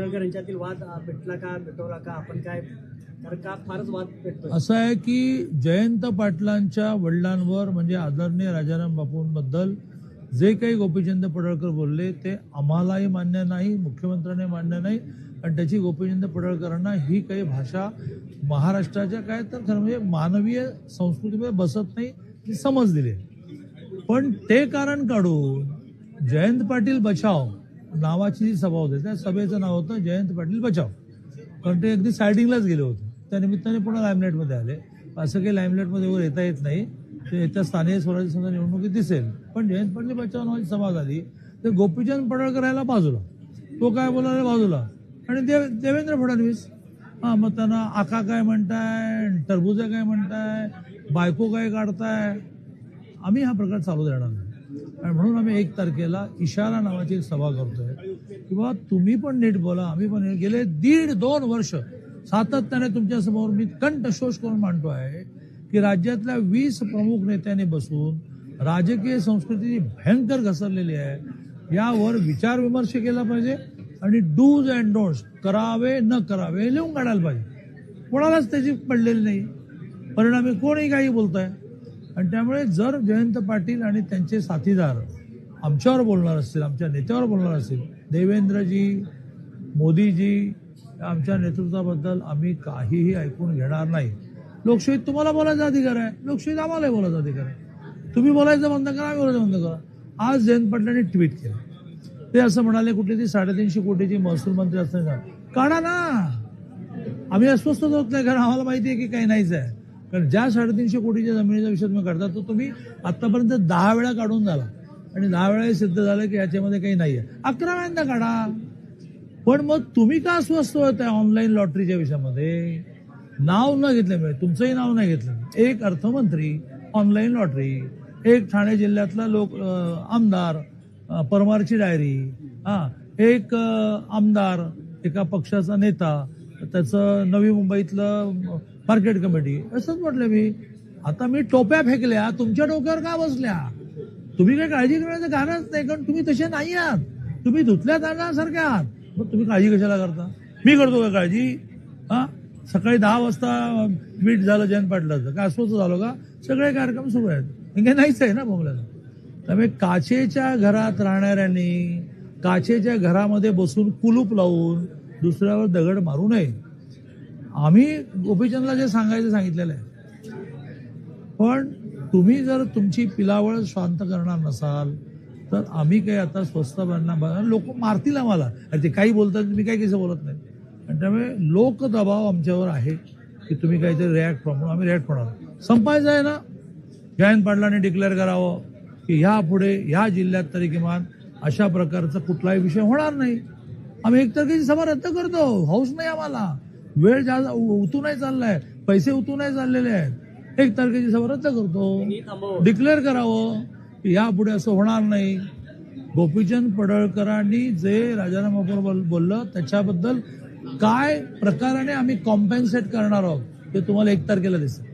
पडळकर यांच्यातील वाद भेटला पेटला का? पेटवला का? आपण काय? कारण का फारच वाद असं आहे की जयंत पाटलांच्या वडिलांवर म्हणजे आदरणीय राजाराम बापूंबद्दल जे काही गोपीचंद पडळकर बोलले ते आम्हालाही मान्य नाही मुख्यमंत्र्यांनी मान्य नाही. आणि त्याची गोपीचंद पडळकरांना ही काही भाषा महाराष्ट्राच्या काय तर खरं म्हणजे मानवीय संस्कृतीमध्ये बसत नाही ती समज दिली. पण ते कारण काढून जयंत पाटील बचाव नावाची जी सभा होती त्या सभेचं नाव होतं जयंत पाटील बचाव. कारण ते अगदी सायडिंगलाच गेले होते. त्या निमित्ताने पुन्हा लायमलाईटमध्ये आले. असं काही लाईमलाईटमध्ये वगैरे येता येत नाही. ते येत्या स्थानिक स्वराज्य संस्था निवडणुकीत दिसेल. पण जयंत पाटील बचाव नावाची सभा झाली. तर गोपीचंद पडळकर यायला बाजूला. तो काय बोलायला बाजूला. आणि देव देवेंद्र फडणवीस. हा मग त्यांना आका काय म्हणताय टरबुजा काय म्हणताय बायको काय काढताय? आम्ही हा प्रकार चालू देणार नाही. आणि म्हणून आम्ही एक तारखेला इशारा नावाची एक सभा करतोय. किंवा तुम्ही पण नीट बोला आम्ही पण गेले दीड दोन वर्ष सातत्याने तुमच्यासमोर मी कंठशोष करून मांडतो आहे की राज्यातल्या वीस प्रमुख नेत्यांनी बसून राजकीय संस्कृती भयंकर घसरलेली आहे. यावर विचार विमर्श केला पाहिजे आणि डूज अँड डोंट्स करावे न करावे लिहून काढायला पाहिजे. कोणालाच त्याची पडलेली नाही. परिणामी कोणीही काही बोलत आहे आणि त्यामुळे जर जयंत पाटील आणि त्यांचे साथीदार आमच्यावर बोलणार असतील आमच्या नेत्यावर बोलणार असतील देवेंद्रजी मोदीजी आमच्या नेतृत्वाबद्दल आम्ही काहीही ऐकून घेणार नाही. लोकशाहीत तुम्हाला बोलायचा अधिकार आहे. लोकशाहीत आम्हालाही बोलायचा अधिकार आहे. तुम्ही बोलायचं बंद करा आम्ही बोलायचं बंद करा. आज जयंत पाटलांनी ट्विट केलं. ते असं म्हणाले कुठली ती साडेतीनशे कोटीची महसूल मंत्री असताना. काढा ना! आम्ही अस्वस्थ होत नाही कारण आम्हाला माहिती आहे की काही नाहीच आहे. कारण ज्या साडेतीनशे कोटीच्या जमिनीचा विषय तुम्ही करता तो तुम्ही आतापर्यंत दहा वेळा काढून झाला. आणि दहा वेळा सिद्ध झालं की याच्यामध्ये काही नाहीये. अकरा वेळांदा काढा. पण मग तुम्ही का अस्वस्थ होत आहे ऑनलाईन लॉटरीच्या विषयामध्ये? नाव न घेतल्यामुळे तुमचंही नाव नाही घेतलं एक अर्थमंत्री ऑनलाईन लॉटरी. एक ठाणे जिल्ह्यातला लोक आमदार परमारची डायरी. हा एक आमदार एका पक्षाचा नेता. त्याचं नवी मुंबईतलं मार्केट कमिटी असंच म्हटलं मी आता मी टोप्या फेकल्या तुमच्या डोक्यावर का बसल्या? तुम्ही काही काळजी करण्याचं कारणच नाही कारण तुम्ही तसे नाही आहात. तुम्ही धुतल्या जाण्यासारख्या आहात. मग तुम्ही काळजी कशाला करता? मी करतो का काळजी? हा? सकाळी दहा वाजता मीट झालं जयंत पाटलाचं. काय अस्वस्थ झालो का? सगळे कार्यक्रम सुरू आहेत. हे काही नाहीच आहे ना बोमल्याला त्यामुळे काचेच्या घरात राहणाऱ्यांनी काचेच्या घरामध्ये बसून कुलूप लावून दुसऱ्यावर दगड मारू नये. आम्ही गोपीचंदला जे सांगायचं सांगितलेलं आहे. पण तुम्ही जर तुमची पिलावळ शांत करणार नसाल तर आम्ही काही आता स्वस्त बनणार लोक मारतील आम्हाला. अरे ते काही बोलतात मी काही कसं बोलत नाही. आणि त्यामुळे लोक दबाव आमच्यावर आहे की तुम्ही काहीतरी रिॲक्ट म्हणून आम्ही रिॲक्ट होणार. संपायचं आहे ना? जयंत पाटलांनी डिक्लेअर करावं की ह्या पुढे ह्या जिल्ह्यात तरी किमान अशा प्रकारचा कुठलाही विषय होणार नाही. आम्ही एक तारखेची सभा रद्द करतो. हौस नाही आम्हाला. वेळ जा उतू नाही चाललाय. पैसे उतू नाही चाललेले आहेत. एक तारखेची सभा रद्द करतो. डिक्लेअर करावं. की यापुढे असं होणार नाही. गोपीचंद पडळकरांनी जे राजाराम बोललं त्याच्याबद्दल काय प्रकाराने आम्ही कॉम्पेन्सेट करणार आहोत ते तुम्हाला एक तारखेला दिसेल.